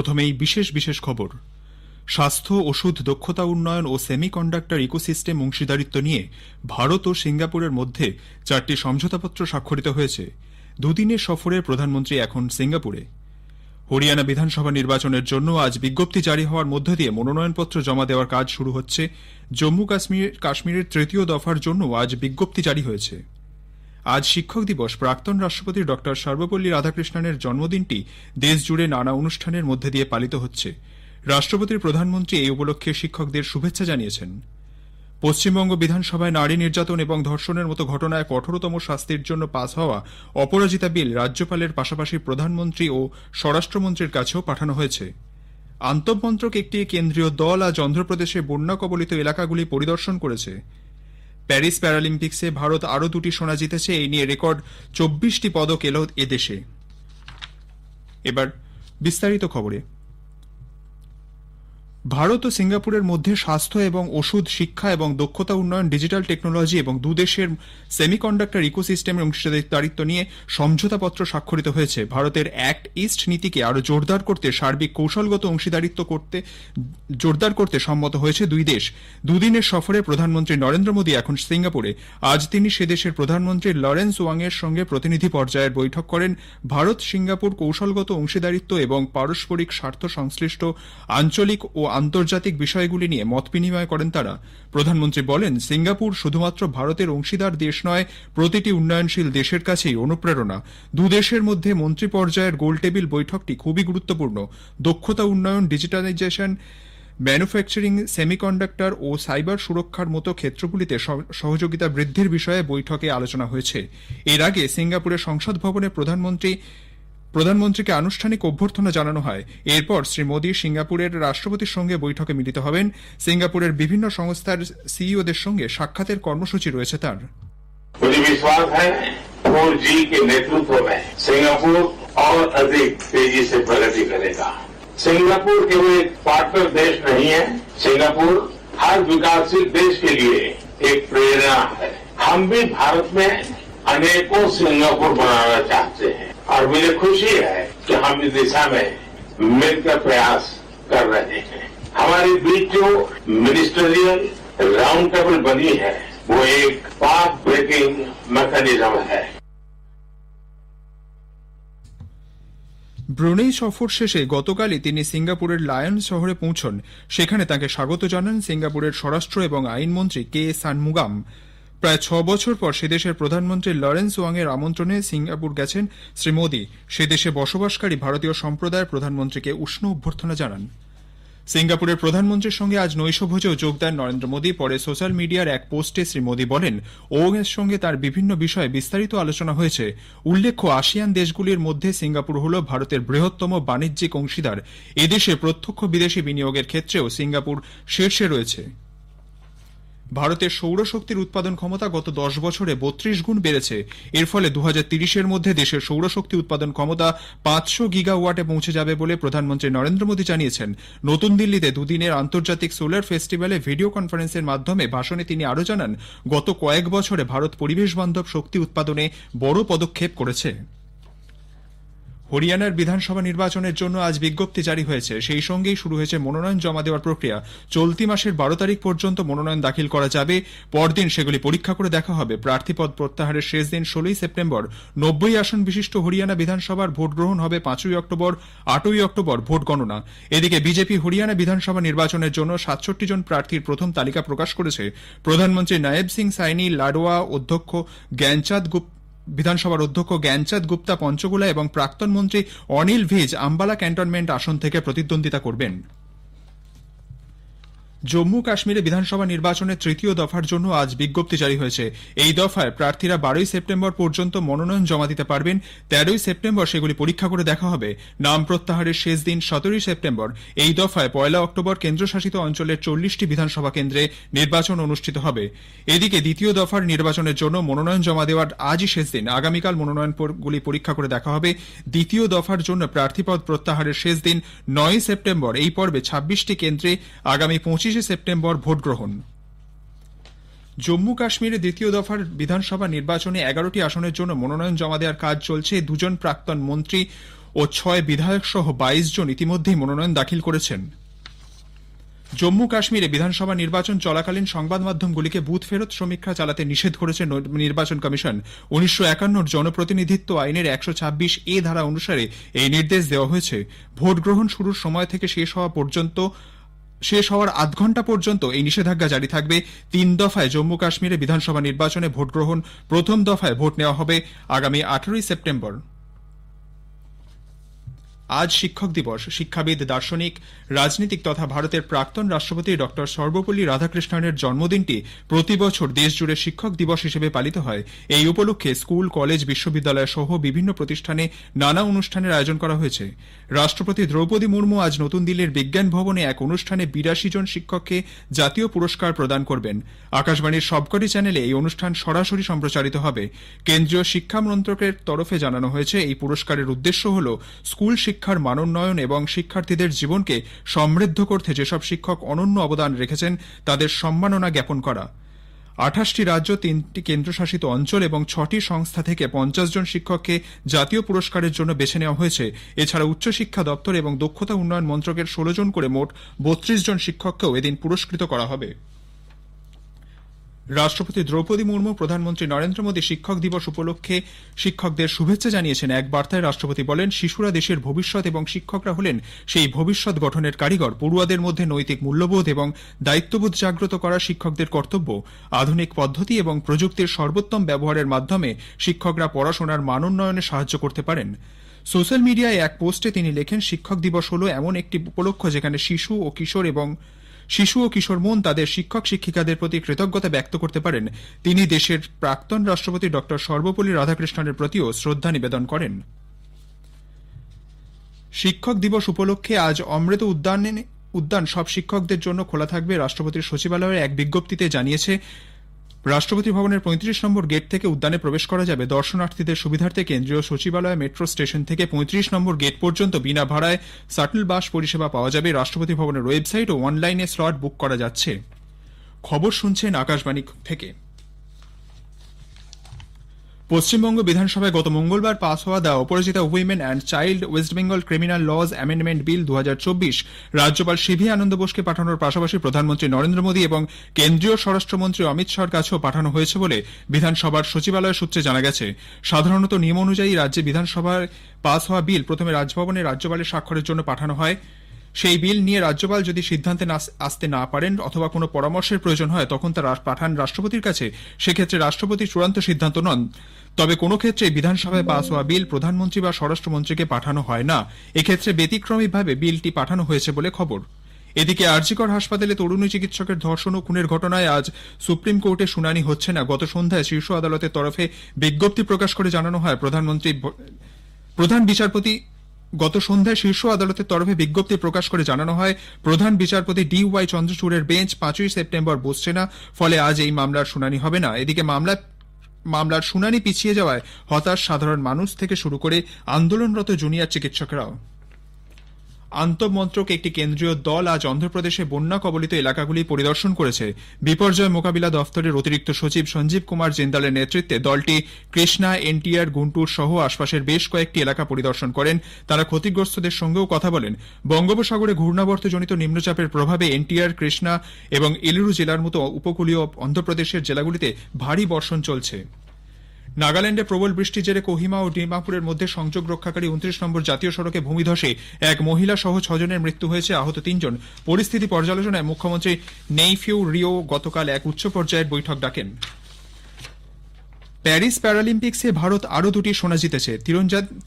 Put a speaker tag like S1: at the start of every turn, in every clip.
S1: প্রথমেই বিশেষ বিশেষ খবর। স্বাস্থ্য, ওষুধ, দক্ষতা উন্নয়ন ও সেমিকন্ডাক্টর ইকোসিস্টেম অংশীদারিত্ব নিয়ে ভারত ও সিঙ্গাপুরের মধ্যে চারটি সমঝোতাপত্র স্বাক্ষরিত হয়েছে। দুদিনের সফরে প্রধানমন্ত্রী এখন সিঙ্গাপুরে। হরিয়ানা বিধানসভা নির্বাচনের জন্য আজ বিজ্ঞপ্তি জারি হওয়ার মধ্য দিয়ে মনোনয়নপত্র জমা দেওয়ার কাজ শুরু হচ্ছে। জম্মু কাশ্মীর, কাশ্মীরের তৃতীয় দফার জন্য আজ বিজ্ঞপ্তি জারি হয়েছে। আজ শিক্ষক দিবস। প্রাক্তন রাষ্ট্রপতি ড. সর্বপল্লী রাধাকৃষ্ণনের জন্মদিনটি দেশজুড়ে নানা অনুষ্ঠানের মধ্যে দিয়ে পালিত হচ্ছে। রাষ্ট্রপতির প্রধানমন্ত্রী এই উপলক্ষে শিক্ষকদের শুভেচ্ছা জানিয়েছেন। পশ্চিমবঙ্গ বিধানসভায় নারী নির্যাতন এবং ধর্ষণের মতো ঘটনায় কঠোরতম শাস্তির জন্য পাস হওয়া অপরাজিতা বিল রাজ্যপালের পাশাপাশি প্রধানমন্ত্রী ও স্বরাষ্ট্রমন্ত্রীর কাছেও পাঠানো হয়েছে। আন্তঃমন্ত্রক একটি কেন্দ্রীয় দল আজ অন্ধ্রপ্রদেশে বন্যা কবলিত এলাকাগুলি পরিদর্শন করেছে। প্যারিস প্যারালিম্পিক্সে ভারত আরও দুটি সোনা জিতেছে, এই নিয়ে রেকর্ড চব্বিশটি পদক এল এদেশে এবার বিস্তারিত খবরে। ভারত ও সিঙ্গাপুরের মধ্যে স্বাস্থ্য এবং ওষুধ শিক্ষা এবং দক্ষতা উন্নয়ন, ডিজিটাল টেকনোলজি এবং দুদেশের সেমিকন্ডাক্টর ইকোসিস্টেমের অংশীদারিত্ব নিয়ে সমঝোতাপত্র স্বাক্ষরিত হয়েছে। ভারতের অ্যাক্ট ইস্ট নীতিকে আরও জোরদার করতে, সার্বিক কৌশলগত অংশীদারিত্ব করতে, জোরদার করতে সম্মত হয়েছে দুই দেশ। দুদিনের সফরে প্রধানমন্ত্রী নরেন্দ্র মোদী এখন সিঙ্গাপুরে। আজ তিনি সে দেশের প্রধানমন্ত্রী লরেন্স ওয়াংয়ের সঙ্গে প্রতিনিধি পর্যায়ের বৈঠক করেন। ভারত সিঙ্গাপুর কৌশলগত অংশীদারিত্ব এবং পারস্পরিক স্বার্থ সংশ্লিষ্ট আঞ্চলিক ও আন্তর্জাতিক বিষয়গুলি নিয়ে মত বিনিময় করেন তারা। প্রধানমন্ত্রী বলেন, সিঙ্গাপুর শুধুমাত্র ভারতের অংশীদার দেশ নয়, প্রতিটি উন্নয়নশীল দেশের কাছেই অনুপ্রেরণা। দুদেশের মধ্যে মন্ত্রী পর্যায়ের গোলটেবিল বৈঠকটি খুবই গুরুত্বপূর্ণ। দক্ষতা উন্নয়ন, ডিজিটালাইজেশন, ম্যানুফ্যাকচারিং, সেমিকন্ডাক্টর ও সাইবার সুরক্ষার মতো ক্ষেত্রগুলিতে সহযোগিতা বৃদ্ধির বিষয়ে বৈঠকে আলোচনা হয়েছে। এর আগে সিঙ্গাপুরের সংসদ ভবনে প্রধানমন্ত্রী প্রধানমন্ত্রীকে আনুষ্ঠানিক অভ্যর্থনা জানানো হয় এরপর শ্রী মোদী সিঙ্গাপুরের রাষ্ট্রপতির সঙ্গে বৈঠকে মিলিত হবেন সিঙ্গাপুরের বিভিন্ন সংস্থার সিইওদের সঙ্গে সাক্ষাতের কর্মসূচি রয়েছে তার
S2: मुझे विश्वास है फोर जी के नेतृत्व में सिंगापुर और अधिक तेजी से प्रगति करेगा सिंगापुर केवल एक पार्टनर देश नहीं है सिंगापुर हर विकासशील देश के लिए एक प्रेरणा है हम भी भारत में अनेकों सिंगापुर बनाना चाहते हैं और मुझे खुशी है कि हम इस दिशा में मिलकर प्रयास कर रहे हैं हमारे बीच जो मिनिस्टरियल राउंड टेबल बनी है वो एक पाथ ब्रेकिंग मैकेनिज्म है
S1: ব্রুনেই সফর শেষে গতকালই তিনি সিঙ্গাপুরের লায়ন শহরে পৌঁছন সেখানে তাকে স্বাগত জানান সিঙ্গাপুরের স্বরাষ্ট্র এবং আইনমন্ত্রী কে সানমুগাম প্রায় ছ বছর পর সেদেশের প্রধানমন্ত্রী লরেন্স ওয়াংয়ের আমন্ত্রণে সিঙ্গাপুর গেছেন শ্রী মোদী। সে দেশে বসবাসকারী ভারতীয় সম্প্রদায়ের প্রধানমন্ত্রীকে উষ্ণ অভ্যর্থনা জানান। সিঙ্গাপুরের প্রধানমন্ত্রীর সঙ্গে আজ নৈশভোজেও যোগ দেন নরেন্দ্র মোদী। পরে সোশ্যাল মিডিয়ার এক পোস্টে শ্রী মোদী বলেন ওং এর সঙ্গে তার বিভিন্ন বিষয়ে বিস্তারিত আলোচনা হয়েছে। উল্লেখ্য, আসিয়ান দেশগুলির মধ্যে সিঙ্গাপুর হল ভারতের বৃহত্তম বাণিজ্যিক অংশীদার। এদেশে প্রত্যক্ষ বিদেশি বিনিয়োগের ক্ষেত্রেও সিঙ্গাপুর শীর্ষে রয়েছে। ভারতের সৌরশক্তির উৎপাদন ক্ষমতা গত দশ বছরে বত্রিশ গুণ বেড়েছে। এর ফলে দু এর মধ্যে দেশের সৌরশক্তি উৎপাদন ক্ষমতা পাঁচশো গিগাওয়াটে পৌঁছে যাবে বলে প্রধানমন্ত্রী নরেন্দ্র মোদী জানিয়েছেন। নতুন দিল্লিতে দুদিনের আন্তর্জাতিক সোলার ফেস্টিভ্যালে ভিডিও কনফারেন্সের মাধ্যমে ভাষণে তিনি আরও জানান, গত কয়েক বছরে ভারত পরিবেশ বান্ধব শক্তি উৎপাদনে বড় পদক্ষেপ করেছে। হরিয়ানার বিধানসভা নির্বাচনের জন্য আজ বিজ্ঞপ্তি জারি হয়েছে। সেই সঙ্গেই শুরু হয়েছে মনোনয়ন জমা দেওয়ার প্রক্রিয়া। চলতি মাসের বারো তারিখ পর্যন্ত মনোনয়ন দাখিল করা যাবে। পরদিন সেগুলি পরীক্ষা করে দেখা হবে। প্রার্থীপদ প্রত্যাহারের শেষ দিন ষোলোই সেপ্টেম্বর। নব্বই আসন বিশিষ্ট হরিয়ানা বিধানসভার ভোট গ্রহণ হবে পাঁচই অক্টোবর, আটই অক্টোবর ভোট গণনা। এদিকে বিজেপি হরিয়ানা বিধানসভা নির্বাচনের জন্য সাতষট্টি জন প্রার্থীর প্রথম তালিকা প্রকাশ করেছে। প্রধানমন্ত্রী নায়েব সিং সাইনি লাডোয়া, অধ্যক্ষ জ্ঞানচাঁদ গুপ্ত বিধানসভার অধ্যক্ষ জ্ঞানচাঁদ গুপ্তা, পঞ্চকুলা এবং প্রাক্তন মন্ত্রী অনিল ভিজ আম্বালা ক্যান্টনমেন্ট আসন থেকে প্রতিদ্বন্দ্বিতা করবেন। জম্মু কাশ্মীরে বিধানসভা নির্বাচনের তৃতীয় দফার জন্য আজ বিজ্ঞপ্তি জারি হয়েছে। এই দফায় প্রার্থীরা বারোই সেপ্টেম্বর পর্যন্ত মনোনয়ন জমা দিতে পারবেন। তেরোই সেপ্টেম্বর সেগুলি পরীক্ষা করে দেখা হবে। নাম প্রত্যাহারের শেষ দিন সতেরোই সেপ্টেম্বর। এই দফায় পয়লা অক্টোবর কেন্দ্রশাসিত অঞ্চলের চল্লিশটি বিধানসভা কেন্দ্রে নির্বাচন অনুষ্ঠিত হবে। এদিকে দ্বিতীয় দফার নির্বাচনের জন্য মনোনয়ন জমা দেওয়ার আজই শেষ দিন। আগামীকাল মনোনয়নগুলি পরীক্ষা করে দেখা হবে। দ্বিতীয় দফার জন্য প্রার্থীপদ প্রত্যাহারের শেষ দিন নয় সেপ্টেম্বর। এই পর্বে ছাব্বিশটি কেন্দ্রে আগামী পঁচিশ পঁচিশে সেপ্টেম্বর ভোট গ্রহণ জম্মু কাশ্মীরে দ্বিতীয় দফার বিধানসভা নির্বাচনে এগারোটি আসনের জন্য মনোনয়ন জমা দেওয়ার কাজ চলছে। দুজন প্রাক্তন মন্ত্রী ও ছয় বিধায়ক সহ বাইশ জন ইতিমধ্যেই মনোনয়ন দাখিল করেছেন। জম্মু কাশ্মীরে বিধানসভা নির্বাচন চলাকালীন সংবাদ মাধ্যমগুলিকে বুথ ফেরত সমীক্ষা চালাতে নিষেধ করেছে নির্বাচন কমিশন। উনিশশো একান্নর জনপ্রতিনিধিত্ব আইনের একশো ছাব্বিশ এ ধারা অনুসারে এই নির্দেশ দেওয়া হয়েছে। ভোট গ্রহণ শুরুর সময় থেকে শেষ হওয়া পর্যন্ত শেষ হওয়ার আধ ঘণ্টা পর্যন্ত এই নিষেধাজ্ঞা জারি থাকবে। তিন দফায় জম্মু কাশ্মীরে বিধানসভা নির্বাচনে ভোট গ্রহণ প্রথম দফায় ভোট নেওয়া হবে আগামী আঠারোই সেপ্টেম্বর। আজ শিক্ষক দিবস। শিক্ষাবিদ, দার্শনিক, রাজনীতিক তথা ভারতের প্রাক্তন রাষ্ট্রপতি ডক্টর সর্বপল্লী রাধাকৃষ্ণনের জন্মদিনটি প্রতি বছর দেশজুড়ে শিক্ষক দিবস হিসেবে পালিত হয়। এই উপলক্ষে স্কুল, কলেজ, বিশ্ববিদ্যালয় সহ বিভিন্ন প্রতিষ্ঠানে নানা অনুষ্ঠানের আয়োজন করা হয়েছে। রাষ্ট্রপতি দ্রৌপদী মুর্মু আজ নতুন দিল্লির বিজ্ঞান ভবনে এক অনুষ্ঠানে বিরাশি জন শিক্ষককে জাতীয় পুরস্কার প্রদান করবেন। আকাশবাণীর সবকটি চ্যানেলে এই অনুষ্ঠান সরাসরি সম্প্রচারিত হবে। কেন্দ্রীয় শিক্ষা মন্ত্রকের তরফে জানানো হয়েছে, এই পুরস্কারের উদ্দেশ্য হল স্কুল শিক্ষার মানোন্নয়ন এবং শিক্ষার্থীদের জীবনকে সমৃদ্ধ করতে যেসব শিক্ষক অনন্য অবদান রেখেছেন, তাদের সম্মাননা জ্ঞাপন করা। আঠাশটি রাজ্য, তিনটি কেন্দ্রশাসিত অঞ্চল এবং ছটি সংস্থা থেকে পঞ্চাশ জন শিক্ষককে জাতীয় পুরস্কারের জন্য বেছে নেওয়া হয়েছে। এছাড়া উচ্চশিক্ষা দপ্তর এবং দক্ষতা উন্নয়ন মন্ত্রকের ষোলো জন করে মোট বত্রিশ জন শিক্ষককেও এদিন পুরস্কৃত করা হবে। রাষ্ট্রপতি দ্রৌপদী মুর্মু, প্রধানমন্ত্রী নরেন্দ্র মোদী শিক্ষক দিবস উপলক্ষে শিক্ষকদের শুভেচ্ছা জানিয়েছেন। এক বার্তায় রাষ্ট্রপতি বলেন, শিশুরা দেশের ভবিষ্যৎ এবং শিক্ষকরা হলেন সেই ভবিষ্যৎ গঠনের কারিগর। পড়ুয়াদের মধ্যে নৈতিক মূল্যবোধ এবং দায়িত্ববোধ জাগ্রত করা শিক্ষকদের কর্তব্য। আধুনিক পদ্ধতি এবং প্রযুক্তির সর্বোত্তম ব্যবহারের মাধ্যমে শিক্ষকরা পড়াশোনার মান উন্নয়নে সাহায্য করতে পারেন। সোশ্যাল মিডিয়ায় এক পোস্টে তিনি লেখেন, শিক্ষক দিবস হল এমন একটি উপলক্ষ যেখানে শিশু ও কিশোর এবং শিশু ও কিশোর মন তাদের শিক্ষক শিক্ষিকাদের প্রতি কৃতজ্ঞতা ব্যক্ত করতে পারেন। তিনি দেশের প্রাক্তন রাষ্ট্রপতি ডক্টর সর্বপল্লী রাধাকৃষ্ণনের প্রতিও শ্রদ্ধা নিবেদন করেন। শিক্ষক দিবস উপলক্ষে আজ অমৃত উদ্যানে উদ্যান সব শিক্ষকদের জন্য খোলা থাকবে রাষ্ট্রপতির সচিবালয়ের এক বিজ্ঞপ্তিতে জানিয়েছে রাষ্ট্রপতি ভবনের পঁয়ত্রিশ নম্বর গেট থেকে উদ্যানে প্রবেশ করা যাবে। দর্শনার্থীদের সুবিধার্থে কেন্দ্রীয় সচিবালয়, মেট্রো স্টেশন থেকে পঁয়ত্রিশ নম্বর গেট পর্যন্ত বিনা ভাড়ায় শাটল বাস পরিষেবা পাওয়া যাবে। রাষ্ট্রপতি ভবনের ওয়েবসাইট ও অনলাইনে স্লট বুক করা যাচ্ছে। খবর শুনছেন আকাশবাণী থেকে। পশ্চিমবঙ্গ বিধানসভায় গত মঙ্গলবার পাস হওয়া the Aparajita women and child West Bengal criminal laws amendment bill দু হাজার চব্বিশ রাজ্যপাল সিভি আনন্দ বোসকে পাঠানোর পাশাপাশি প্রধানমন্ত্রী নরেন্দ্র মোদী এবং কেন্দ্রীয় স্বরাষ্ট্রমন্ত্রী অমিত শাহর কাছেও পাঠানো হয়েছে বলে বিধানসভার সচিবালয় সূত্রে জানা গেছে। সাধারণত নিয়ম অনুযায়ী রাজ্যে বিধানসভায় পাস হওয়া বিল প্রথমে রাজভবনে রাজ্যপালের স্বাক্ষরের জন্য পাঠানো হয়। সেই বিল নিয়ে রাজ্যপাল যদি সিদ্ধান্তে আসতে না পারেন অথবা কোনো পরামর্শের প্রয়োজন হয়, তখন তারা পাঠান রাষ্ট্রপতির কাছে। সেক্ষেত্রে রাষ্ট্রপতি চূড়ান্ত সিদ্ধান্ত নন। তবে কোনো ক্ষেত্রে বিধানসভায় পাস হওয়া বিল প্রধানমন্ত্রী বা স্বরাষ্ট্রমন্ত্রীকে পাঠানো হয় না। এক্ষেত্রে ব্যতিক্রমীভাবে বিলটি পাঠানো হয়েছে বলে খবর। এদিকে আরজিকর হাসপাতালে তরুণী চিকিৎসকের ধর্ষণ ও খুনের ঘটনায় আজ সুপ্রিম কোর্টে শুনানি হচ্ছে না। গত সন্ধ্যায় শীর্ষ আদালতের তরফে বিজ্ঞপ্তি প্রকাশ করে জানানো হয়, প্রধানমন্ত্রী প্রধান বিচারপতি গত সন্ধ্যায় শীর্ষ আদালতের তরফে বিজ্ঞপ্তি প্রকাশ করে জানানো হয়, প্রধান বিচারপতি ডি ওয়াই চন্দ্রচূড়ের বেঞ্চ পাঁচই সেপ্টেম্বর বসছে না, ফলে আজ এই মামলার শুনানি হবে না। এদিকে মামলা মামলার শুনানি পিছিয়ে যাওয়ায় হতাশ সাধারণ মানুষ থেকে শুরু করে আন্দোলনরত জুনিয়র চিকিৎসকরাও। আন্তঃমন্ত্রক একটি কেন্দ্রীয় দল আজ অন্ধ্রপ্রদেশে বন্যা কবলিত এলাকাগুলি পরিদর্শন করেছে। বিপর্যয় মোকাবিলা দফতরের অতিরিক্ত সচিব সঞ্জীব কুমার জিন্দালের নেতৃত্বে দলটি কৃষ্ণা, এনটিআর, গুন্টুর সহ আশপাশের বেশ কয়েকটি এলাকা পরিদর্শন করেন। তারা ক্ষতিগ্রস্তদের সঙ্গেও কথা বলেন। বঙ্গোপসাগরে ঘূর্ণাবর্তজনিত নিম্নচাপের প্রভাবে এনটিআর, কৃষ্ণা এবং এলিরু জেলার মতো উপকূলীয় অন্ধ্রপ্রদেশের জেলাগুলিতে ভারী বর্ষণ চলছে। নাগাল্যান্ডে প্রবল বৃষ্টির জেরে কোহিমা ও ডিমাপুরের মধ্যে সংযোগ রক্ষাকারী উনত্রিশ নম্বর জাতীয় সড়কে ভূমিধসে এক মহিলা সহ ছজনের মৃত্যু হয়েছে, আহত তিনজন। পরিস্থিতি পর্যালোচনায় মুখ্যমন্ত্রী নেইফিউ রিও গতকাল এক উচ্চ পর্যায়ের বৈঠক ডাকেন। প্যারিস প্যারালিম্পিক্সে ভারত আরও দুটি সোনা জিতেছে।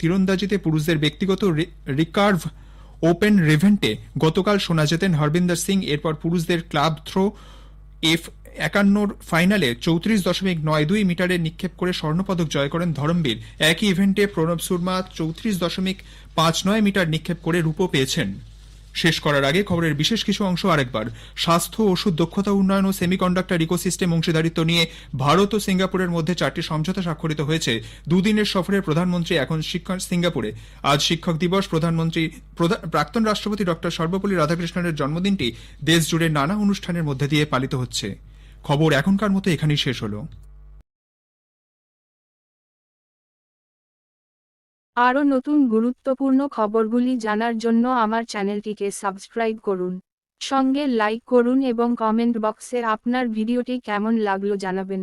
S1: তীরন্দাজিতে পুরুষদের ব্যক্তিগত রিকার্ভ ওপেন রেভেন্টে গতকাল সোনা জেতেন হরবিন্দর সিং, এরপর পুরুষদের ক্লাব থ্রো এফ একান্নর ফাইনালে চৌত্রিশ দশমিক নয় দুই মিটারে নিক্ষেপ করে স্বর্ণপদক জয় করেন ধরমবীর। একই ইভেন্টে প্রণব সুরমা চৌত্রিশ দশমিক পাঁচ নয় মিটার নিক্ষেপ করে রূপো পেয়েছেন। শেষ করার আগে খবরের বিশেষ কিছু অংশ আরেকবার। স্বাস্থ্য, ওষুধ, দক্ষতা উন্নয়ন ও সেমিকন্ডাক্টর ইকোসিস্টেম অংশীদারিত্ব নিয়ে ভারত ও সিঙ্গাপুরের মধ্যে চারটি সমঝোতা স্বাক্ষরিত হয়েছে। দুদিনের সফরে প্রধানমন্ত্রী এখন শিক্ষক সিঙ্গাপুরে। আজ শিক্ষক দিবস, প্রধানমন্ত্রী প্রধা- প্রাক্তন রাষ্ট্রপতি ডক্টর সর্বপল্লী রাধাকৃষ্ণনের জন্মদিনটি দেশ জুড়ে নানা অনুষ্ঠানের মধ্যে দিয়ে পালিত হচ্ছে। খবর এখনকার মতো এখানেই শেষ হলো।
S3: আরও নতুন গুরুত্বপূর্ণ খবরগুলি জানার জন্য আমার চ্যানেলটিকে সাবস্ক্রাইব করুন। সঙ্গে লাইক করুন এবং কমেন্ট বক্সে আপনার ভিডিওটি কেমন লাগল জানাবেন।